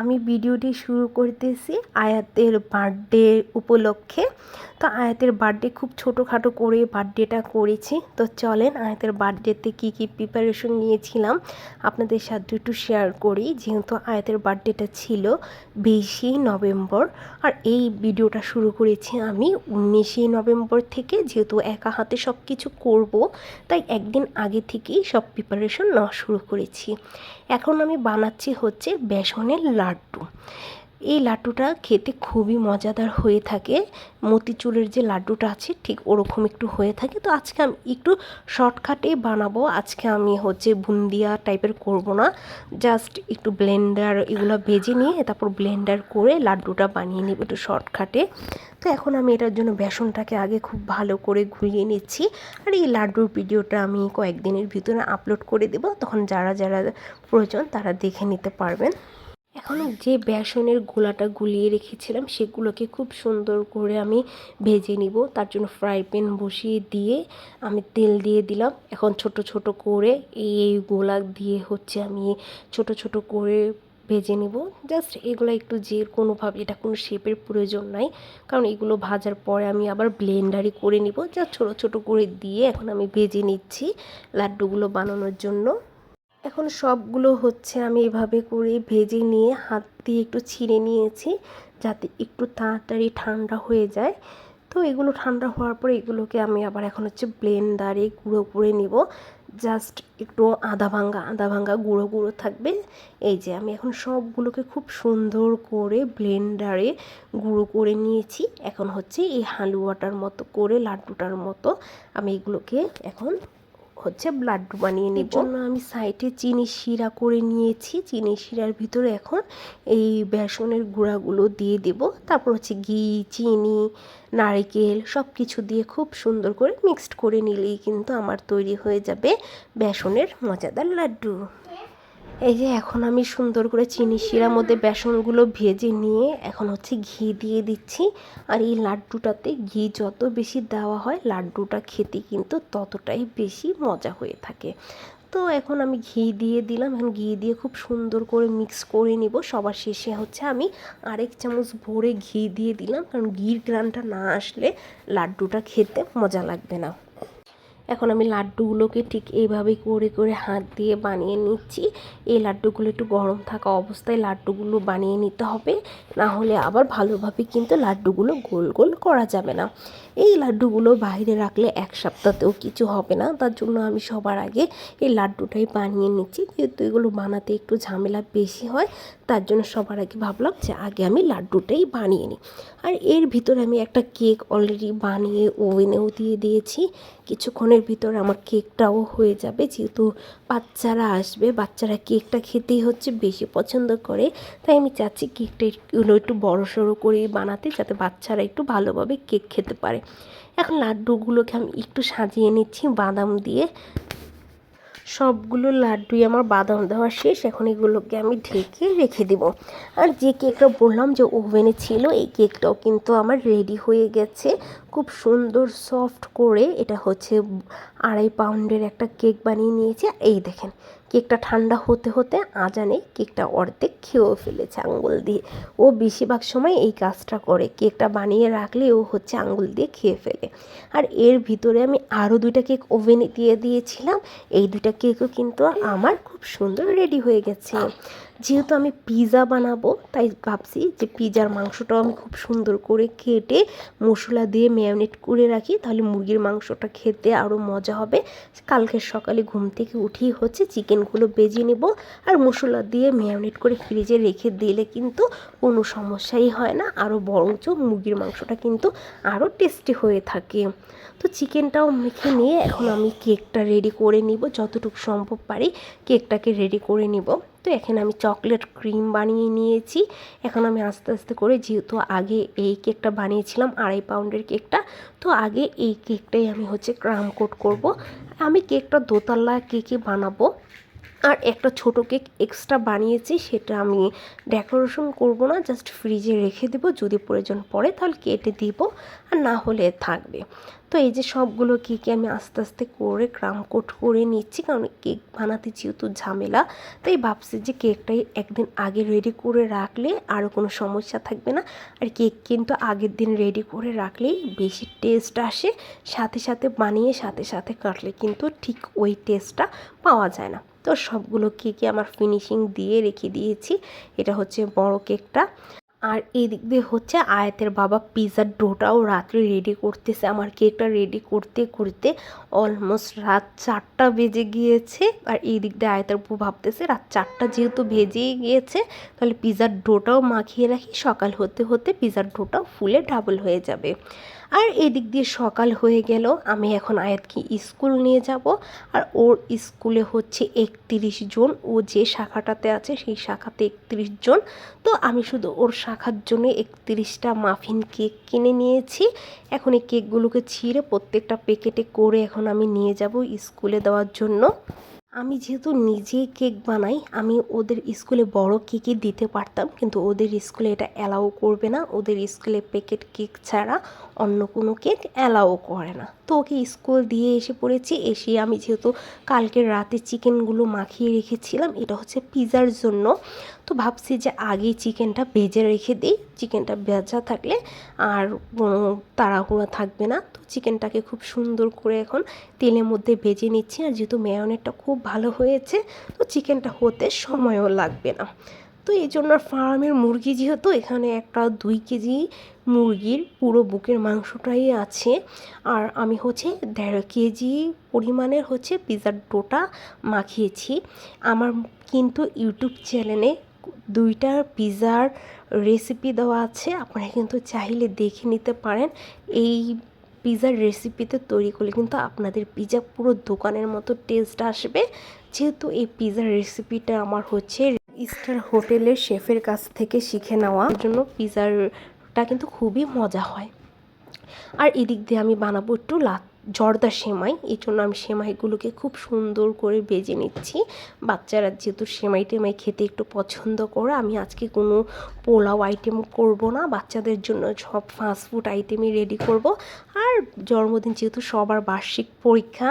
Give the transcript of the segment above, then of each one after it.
আমি ভিডিওটি শুরু করতেছি আয়াতের বার্থডে উপলক্ষে। তো আয়াতের বার্থডে খুব ছোটোখাটো করে বার্থডেটা করেছি। তো চলেন আয়াতের বার্থডেতে কী কী প্রিপারেশন নিয়েছিলাম আপনাদের সাথে একটু শেয়ার করি। যেহেতু আয়াতের বার্থডেটা ছিল বিশে নভেম্বর, আর এই ভিডিওটা শুরু করেছি আমি উনিশে নভেম্বর থেকে। যেহেতু একা হাতে সব কিছু করব, তাই একদিন আগে থেকেই সব প্রিপারেশন নেওয়া শুরু করেছি। এখন আমি বানাচ্ছি হচ্ছে বেসনের লাড্ডু। এই লাড্ডুটা খেতে খুবই মজাদার হয়ে থাকে। মতিচুরের যে লাড্ডুটা আছে, ঠিক ওরকম একটু হয়ে থাকে। তো আজকে আমি একটু শর্টকাটে বানাবো। আজকে আমি হচ্ছে বুন্দিয়া টাইপের করব না। জাস্ট একটু ব্লেন্ডার এগুলো ভেজে নিয়ে তারপর ব্লেন্ডার করে লাড্ডুটা বানিয়ে নেব একটু শর্টকাটে। তো এখন আমি এটার জন্য বেসনটাকে আগে খুব ভালো করে ঘুরিয়ে নিচ্ছি। আর এই লাড্ডুর ভিডিওটা আমি কয়েকদিনের ভিতরে আপলোড করে দেব। তখন যারা যারা প্রয়োজন তারা দেখে নিতে পারবেন। এখন যে বেসনের গোলাটা গুলিয়ে রেখেছিলাম, সেগুলোকে খুব সুন্দর করে আমি ভেজে নিব। তার জন্য ফ্রাই প্যান বসিয়ে দিয়ে আমি তেল দিয়ে দিলাম। এখন ছোট ছোট করে এই গোলা দিয়ে হচ্ছে আমি ছোট ছোট করে ভেজে নিব। জাস্ট এগুলো একটু যে কোনোভাবে, এটা কোনো শেপের প্রয়োজন নাই। কারণ এগুলো ভাজার পরে আমি আবার ব্লেন্ডারই করে নিব। জাস্ট ছোটো ছোটো করে দিয়ে এখন আমি ভেজে নিচ্ছি লাড্ডুগুলো বানানোর জন্য। এখন সবগুলো হচ্ছে আমি এভাবে করে ভেজে নিয়ে হাত দিয়ে একটু ছিঁড়ে নিয়েছি যাতে একটু তাড়াতাড়ি ঠান্ডা হয়ে যায়। তো এগুলো ঠান্ডা হওয়ার পরে এগুলোকে আমি আবার এখন হচ্ছে ব্লেন্ডারে গুঁড়ো করে নিব। জাস্ট একটু আদা ভাঙ্গা আদা ভাঙ্গা গুঁড়ো গুঁড়ো থাকবে। এই যে আমি এখন সবগুলোকে খুব সুন্দর করে ব্লেন্ডারে গুঁড়ো করে নিয়েছি। এখন হচ্ছে এই হালুয়াটার মতো করে, লাড্ডুটার মতো আমি এগুলোকে এখন হচ্ছে লাড্ডু বানিয়ে নিব। জন্য আমি সাইডে চিনি শিরা করে নিয়েছি। চিনি শিরার ভিতরে এখন এই বেসনের গুঁড়াগুলো দিয়ে দেব। তারপর হচ্ছে ঘি চিনি নারকেল সব কিছু দিয়ে খুব সুন্দর করে মিক্সড করে নিলেই কিন্তু আমার তৈরি হয়ে যাবে বেসনের মজাদার লাড্ডু। এই যে এখন আমি সুন্দর করে চিনি শিরার মধ্যে বেসনগুলো ভেজে নিয়ে এখন হচ্ছে ঘি দিয়ে দিচ্ছি। আর এই লাড্ডুটাতে ঘি যত বেশি দেওয়া হয়, লাড্ডুটা খেতে কিন্তু ততটাই বেশি মজা হয়ে থাকে। তো এখন আমি ঘি দিয়ে দিলাম। এখন ঘি দিয়ে খুব সুন্দর করে মিক্স করে নিব। সবার শেষে হচ্ছে আমি আরেক চামচ ভরে ঘি দিয়ে দিলাম। কারণ ঘির গ্রানটা না আসলে লাড্ডুটা খেতে মজা লাগবে না। এখন আমি লাড্ডুগুলোকে ঠিক এইভাবে করে করে হাত দিয়ে বানিয়ে নিচ্ছি। এই লাড্ডুগুলো একটু গরম থাকা অবস্থায় লাড্ডুগুলো বানিয়ে নিতে হবে। না হলে আবার ভালোভাবে কিন্তু লাড্ডুগুলো গোল গোল করা যাবে না। এই লাড্ডুগুলো বাইরে রাখলে এক সপ্তাহতেও কিছু হবে না। তার জন্য আমি সবার আগে এই লাড্ডুটাই বানিয়ে নিচ্ছি। যেহেতু এগুলো বানাতে একটু ঝামেলা বেশি হয় তার জন্য সবার আগে ভাবলাম যে আগে আমি লাড্ডুটাই বানিয়ে নিই। আর এর ভিতরে আমি একটা কেক অলরেডি বানিয়ে ওভেনেও দিয়ে দিয়েছি। কিছুক্ষণের ভিতর আমার কেকটাও হয়ে যাবে। যেহেতু বাচ্চারা আসবে, বাচ্চারা কেকটা খেতেই হচ্ছে, বেশি পছন্দ করে। তাই আমি চাচ্ছি কেকটা একটু বড়ো সড়ো করে বানাতে, যাতে বাচ্চারা একটু ভালোভাবে কেক খেতে পারে। এখন লাড্ডুগুলোকে আমি একটু সাজিয়ে নিচ্ছি, বাদাম দিয়ে। সবগুলো লাড্ডুই আমার বাদাম দেওয়া শেষ, এখন এগুলোকে আমি ঢেকে রেখে দেব। আর যে কেকটা বললাম যে ওভেনে ছিল, এই কেকটাও কিন্তু আমার রেডি হয়ে গেছে। খুব সুন্দর সফট করে, এটা হচ্ছে আড়াই পাউন্ডের একটা কেক বানিয়ে নিয়েছে। এই দেখেন কেকটা ঠান্ডা হতে হতে আজানে কেকটা অর্ধেক খেয়েও ফেলেছে আঙ্গুল দিয়ে। ও বেশিরভাগ সময় এই কাজটা করে, কেকটা বানিয়ে রাখলে ও হচ্ছে আঙ্গুল দিয়ে খেয়ে ফেলে। আর এর ভিতরে আমি আরও দুইটা কেক ওভেনে দিয়ে দিয়েছিলাম, এই দুইটা কেকও কিন্তু আমার খুব সুন্দর রেডি হয়ে গেছে। যেহেতু আমি পিৎজা বানাবো, তাই ভাবছি যে পিৎজার মাংসটাও আমি খুব সুন্দর করে কেটে মশলা দিয়ে ম্যারিনেট করে রাখি, তাহলে মুরগির মাংসটা খেতে আরও মজা হবে। কালকে সকালে ঘুম থেকে উঠেই হচ্ছে চিকেনগুলো বেজে নেব আর মশলা দিয়ে ম্যারিনেট করে ফ্রিজে রেখে দিলে কিন্তু কোনো সমস্যাই হয় না আরও বরঞ্চ মুরগির মাংসটা কিন্তু আরও টেস্টি হয়ে থাকে। তো চিকেনটাও মেখে নিয়ে এখন আমি কেকটা রেডি করে নিব, যতটুকু সম্ভব পারি কেকটাকে রেডি করে নিব। তো এখানে আমি চকলেট ক্রিম বানিয়ে নিয়েছি। এখন আমি আস্তে আস্তে করে যেহেতু আগে এই কেকটা বানিয়েছিলাম, আড়াই পাউন্ডের কেকটা, তো আগে এই কেকটাই আমি হচ্ছে ক্রাম কোট করব। আমি কেকটা দোতলা কেকে বানাবো। আর একটা ছোট কেক এক্সট্রা বানিয়েছি, সেটা আমি ডেকোরেশন করব না জাস্ট ফ্রিজে রেখে দেবো, যদি প্রয়োজন পড়ে তাহলে কেটে দিব, আর না হলে থাকবে। তো এই যে সবগুলো কেকে আমি আস্তে আস্তে করে ক্রাম কোট করে নিচ্ছি, কারণ কেক বানাতে যেহেতু ঝামেলা, তাই ভাবছি যে কেকটাই একদিন আগে রেডি করে রাখলে আরও কোনো সমস্যা থাকবে না, আর কেক কিন্তু আগের দিন রেডি করে রাখলেই বেশি টেস্ট আসে, সাথে সাথে বানিয়ে সাথে সাথে কাটলে কিন্তু ঠিক ওই টেস্টটা পাওয়া যায় না। তো সবগুলো কেকে আমার ফিনিশিং দিয়ে রেখে দিয়েছি, এটা হচ্ছে বড় কেকটা আর এই দিক দিয়ে হচ্ছে আয়াতের বাবা পিৎজার ডোটাও রাত্রে রেডি করতেছে, আমার কেকটা রেডি করতে করতে অলমোস্ট রাত চারটা বেজে গিয়েছে। আর এই দিক দিয়ে আয়াতের বউ ভাবতেছে, রাত চারটা যেহেতু ভেজেই গিয়েছে, তাহলে পিৎজার ডোটাও মাখিয়ে রাখি, সকাল হতে হতে পিৎজার ডোটাও ফুলে ডাবল হয়ে যাবে। আর এদিক দিয়ে সকাল হয়ে গেল। আমি এখন আয়াতকে স্কুল নিয়ে যাব। আর ওর স্কুলে হচ্ছে একত্রিশ জন। ও যে শাখাটাতে আছে সেই শাখাতে একত্রিশ জন। তো আমি শুধু ওর শাখার জন্য একত্রিশটা মাফিন কেক কিনে নিয়েছি। এখন এই কেকগুলোকে ছিঁড়ে প্রত্যেকটা প্যাকেটে করে এখন আমি নিয়ে যাব স্কুলে দেওয়ার জন্য। আমি যেহেতু নিজে কেক বানাই, আমি ওদের স্কুলে বড় কেকই দিতে পারতাম। কিন্তু ওদের স্কুলে এটা অ্যালাউ করবে না। ওদের স্কুলে প্যাকেট কেক ছাড়া অন্য কোনো কেক অ্যালাউ করে না। তো ওকে স্কুল দিয়ে এসে পড়েছি। এসে আমি যেহেতু কালকের রাতে চিকেনগুলো মাখিয়ে রেখেছিলাম, এটা হচ্ছে পিজার জন্য। তো ভাবছি যে আগেই চিকেনটা ভেজে রেখে দিই। চিকেনটা ভেজা থাকলে আর তাড়াহুড়া থাকবে না। তো চিকেনটাকে খুব সুন্দর করে এখন তেলের মধ্যে ভেজে নিচ্ছি। আর যেহেতু মেয়নেরটা খুব ভালো হয়েছে, তো চিকেনটা হতে সময়ও লাগবে না। তো এই জন্য ফার্মের মুরগি যেহেতু এখানে একটা দুই কেজি মুরগির পুরো বুকের মাংসটাই আছে। আর আমি হচ্ছে দেড় কেজি পরিমাণের হচ্ছে পিৎজার ডোটা মাখিয়েছি। আমার কিন্তু ইউটিউব চ্যানেলে দুইটা পিৎজার রেসিপি দেওয়া আছে। আপনারা কিন্তু চাইলে দেখে নিতে পারেন। এই পিৎজার রেসিপিতে তৈরি করলে কিন্তু আপনাদের পিৎজা পুরো দোকানের মতো টেস্ট আসবে। যেহেতু এই পিৎজার রেসিপিটা আমার হচ্ছে স্টার হোটেলের শেফের কাছ থেকে শিখে নেওয়া। জন্য পিৎজারটা কিন্তু খুবই মজা হয়। আর এদিক দিয়ে আমি বানাবো একটু লা জর্দা সেমাই, এই জন্য আমি সেমাইগুলোকে খুব সুন্দর করে বেজে নিচ্ছি। বাচ্চারা যেহেতু সেমাই টেমাই খেতে একটু পছন্দ করে, আমি আজকে কোনো পোলাও আইটেম করব না। বাচ্চাদের জন্য সব ফাস্টফুড আইটেমই রেডি করব। আর জন্মদিন যেহেতু সবার বার্ষিক পরীক্ষা,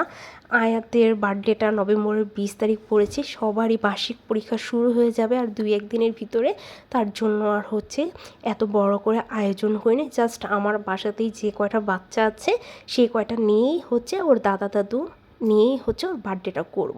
আয়াতের বার্থডেটা নভেম্বরের বিশ তারিখ পড়েছে, সবারই বার্ষিক পরীক্ষা শুরু হয়ে যাবে আর দুই একদিনের ভিতরে। তার জন্য আর হচ্ছে এত বড় করে আয়োজন হয়নি জাস্ট আমার বাসাতেই যে কয়টা বাচ্চা আছে সেই কয়টা নিয়েই হচ্ছে ওর দাদা দাদু নিয়েই হচ্ছে ওর বার্থডেটা করব।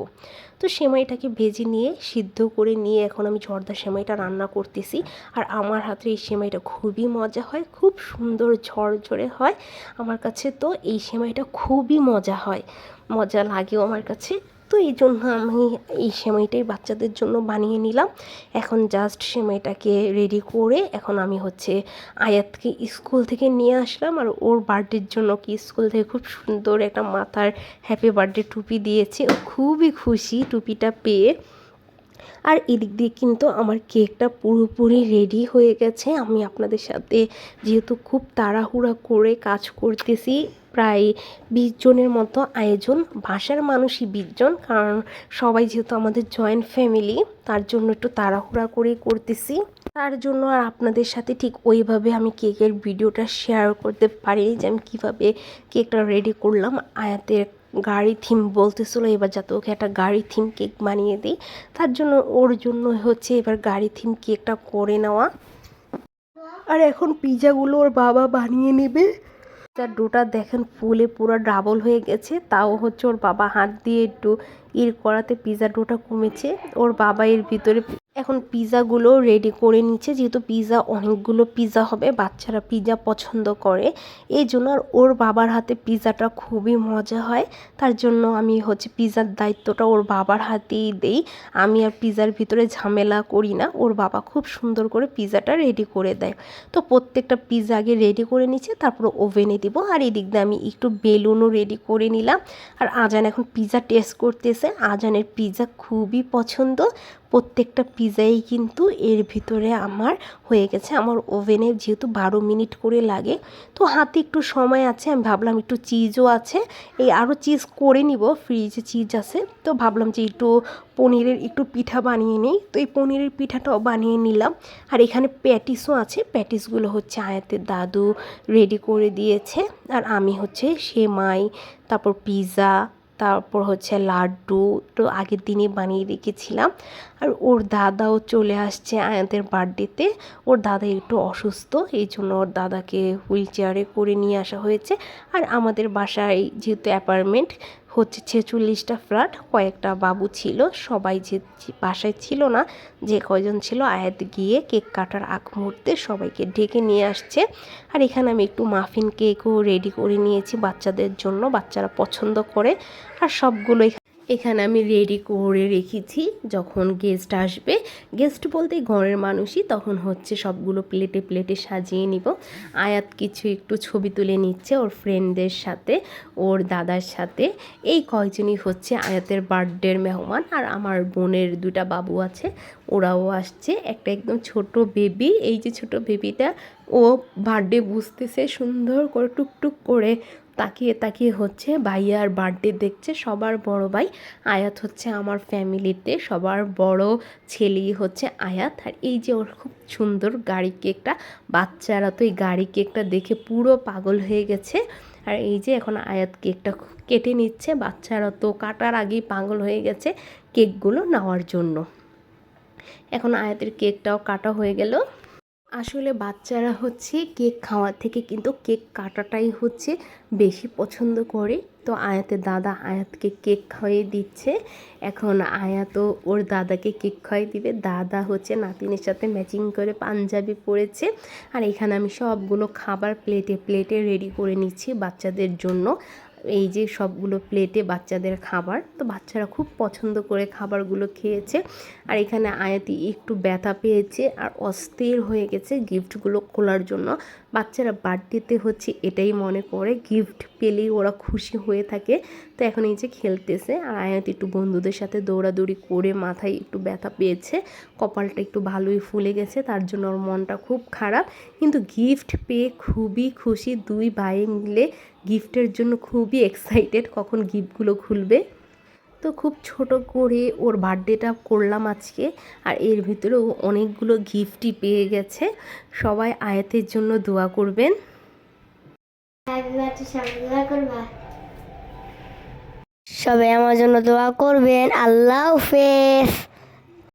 তো সেমাইটাকে ভেজে নিয়ে, সিদ্ধ করে নিয়ে এখন আমি জর্দা সেমাইটা রান্না করতেছি। আর আমার হাতে এই সেমাইটা খুবই মজা হয়, খুব সুন্দর ঝরঝরে হয়। আমার কাছে তো এই সেমাইটা খুবই মজা হয়। মজা লাগেও আমার কাছে। তো এই জন্য আমি এই সেমাইটাই বাচ্চাদের জন্য বানিয়ে নিলাম। এখন জাস্ট সেমাইটাকে রেডি করে এখন আমি হচ্ছে আয়াতকে স্কুল থেকে নিয়ে আসলাম আর ওর বার্থডের জন্য কি স্কুল থেকে খুব সুন্দর একটা মাথার হ্যাপি বার্থডে টুপি দিয়েছে। ও খুবই খুশি টুপিটা পেয়ে। আর এদিক দিয়ে কিন্তু আমার কেকটা পুরোপুরি রেডি হয়ে গেছে। আমি আপনাদের সাথে যেহেতু খুব তাড়াহুড়া করে কাজ করতেছি প্রায় বিশ জনের মতো আয়োজন। বাসার মানুষই বিশ জন, কারণ সবাই যেহেতু আমাদের জয়েন্ট ফ্যামিলি তার জন্য একটু তাড়াহুড়া করেই করতেছি। তার জন্য আর আপনাদের সাথে ঠিক ওইভাবে আমি কেকের ভিডিওটা শেয়ার করতে পারিনি যে আমি কীভাবে কেকটা রেডি করলাম। আয়াতের গাড়ি থিম বলতেছিল, এবার যাতে ওকে একটা গাড়ি থিম কেক বানিয়ে দিই। তার জন্য ওর জন্য হচ্ছে এবার গাড়ি থিম কেকটা করে নেওয়া। আর এখন পিজাগুলো ওর বাবা বানিয়ে নেবে। তার ডোটা দেখেন ফুলে পুরো ডাবল হয়ে গেছে। তাও হচ্ছে ওর বাবা হাত দিয়ে একটু ইর করাতে পিজা ডোটা কমেছে। ওর বাবা এর ভিতরে এখন পিৎজাগুলো রেডি করে নিচ্ছে, যেহেতু পিৎজা অনেকগুলো পিৎজা হবে, বাচ্চারা পিৎজা পছন্দ করে। এই জন্য আর ওর বাবার হাতে পিৎজাটা খুবই মজা হয়। তার জন্য আমি হচ্ছে পিৎজার দায়িত্বটা ওর বাবার হাতেই দেই। আমি আর পিৎজার ভিতরে ঝামেলা করি না, ওর বাবা খুব সুন্দর করে পিৎজাটা রেডি করে দেয়। তো প্রত্যেকটা পিৎজা আগে রেডি করে নিচ্ছে, তারপর ওভেনে দিব। আর এদিক দিয়ে আমি একটু বেলুনও রেডি করে নিলাম। আর আজান এখন পিৎজা টেস্ট করতেছে। আজানের পিৎজা খুবই পছন্দ। প্রত্যেকটা পিজাই কিন্তু এর ভিতরে আমার হয়ে গেছে। আমার ওভেনে যেহেতু বারো মিনিট করে লাগে, তো হাতে একটু সময় আছে। আমি ভাবলাম একটু চিজও আছে। এই আরও চিজ করে নিব। ফ্রিজে চিজ আছে। তো ভাবলাম যে একটু পনিরের একটু পিঠা বানিয়ে নিই। তো এই পনিরের পিঠাটাও বানিয়ে নিলাম। আর এখানে প্যাটিসও আছে। প্যাটিসগুলো হচ্ছে আয়াতের দাদু রেডি করে দিয়েছে। আর আমি হচ্ছে সেমাই, তারপর পিৎজা তারপর হচ্ছে লাড্ডু তো আগের দিনই বানিয়ে রেখেছিলাম। আর ওর দাদাও চলে আসছে আয়াতের বার্থডেতে। ওর দাদা একটু অসুস্থ এই জন্য ওর দাদাকে হুইল চেয়ারে করে নিয়ে আসা হয়েছে। আর আমাদের বাসায় যেহেতু অ্যাপার্টমেন্ট হচ্ছে ছেচল্লিশটা ফ্ল্যাট, কয়েকটা বাবু ছিল, সবাই যে বাসায় ছিল না, যে কয়জন ছিল, আয়াত গিয়ে কেক কাটার আগ মুহূর্তে সবাইকে ডেকে নিয়ে আসছে। আর এখানে আমি একটু মাফিন কেকও রেডি করে নিয়েছি বাচ্চাদের জন্য, বাচ্চারা পছন্দ করে। আর সবগুলো এখানে আমি রেডি করে রেখেছি যখন গেস্ট আসবে। গেস্ট বলতে ঘরের মানুষই, তখন হচ্ছে সবগুলো প্লেটে প্লেটে সাজিয়ে নিব। আয়াত কিছু একটু ছবি তুলে নিচ্ছে ওর ফ্রেন্ডদের সাথে, ওর দাদার সাথে। এই কয়জনই হচ্ছে আয়াতের বার্থডের মেহমান আর আমার বোনের দুটা বাবু আছে, ওরাও আসছে। একটা একদম ছোট বেবি এই যে ছোট বেবিটা ও বার্থডে বুঝতেছে সুন্দর করে টুকটুক করে তাকিয়ে তাকিয়ে হচ্ছে ভাইয়ার বার্থডে দেখছে সবার বড় ভাই। আয়াত হচ্ছে আমার ফ্যামিলিতে সবার বড় ছেলেই হচ্ছে আয়াত। আর এই যে ওর খুব সুন্দর গাড়ি কেকটা, বাচ্চারা তো এই গাড়ি কেকটা দেখে পুরো পাগল হয়ে গেছে। আর এই যে এখন আয়াত কেকটা কেটে নিচ্ছে, বাচ্চারা তো কাটার আগেই পাগল হয়ে গেছে কেকগুলো নেওয়ার জন্য। এখন আয়াতের কেকটাও কাটা হয়ে গেল। আসলে বাচ্চারা হচ্ছে কেক খাওয়ার থেকে কিন্তু কেক কাটাটাই হচ্ছে বেশি পছন্দ করে। তো আয়াতের দাদা আয়াতকে কেক খাইয়ে দিচ্ছে। এখন আয়াতও ওর দাদাকে কেক খাইয়ে দিবে। দাদা হচ্ছে নাতিনের সাথে ম্যাচিং করে পাঞ্জাবি পরেছে। আর এখানে আমি সবগুলো খাবার প্লেটে প্লেটে রেডি করে নিচ্ছি বাচ্চাদের জন্য। এই যে সবগুলো প্লেটে বাচ্চাদের খাবার, তো বাচ্চারা খুব পছন্দ করে খাবারগুলো খেয়েছে। আর এখানে আয়াতি একটু ব্যথা পেয়েছে আর অস্থির হয়ে গেছে গিফটগুলো খোলার জন্য। বাচ্চারা বার্থডেতে হচ্ছে এটাই মনে করে। গিফট পেলেই ওরা খুশি হয়ে থাকে। তো এখন এই যে খেলতেছে, আর আয়াত একটু বন্ধুদের সাথে দৌড়াদৌড়ি করে মাথায় একটু ব্যথা পেয়েছে। কপালটা একটু ভালোই ফুলে গেছে, তার জন্য ওর মনটা খুব খারাপ। কিন্তু গিফট পেয়ে খুবই খুশি দুই ভাই মিলে। গিফটের জন্য খুবই এক্সাইটেড কখন গিফটগুলো খুলবে। তো খুব ছোট করে ওর বার্থডেটা করলাম আজকে। আর এর ভিতরে ও অনেকগুলো গিফটই পেয়ে গেছে। সবাই আয়াতের জন্য দোয়া করবেন। সবাই আমার জন্য দোয়া করবেন। আল্লাহ হাফেজ।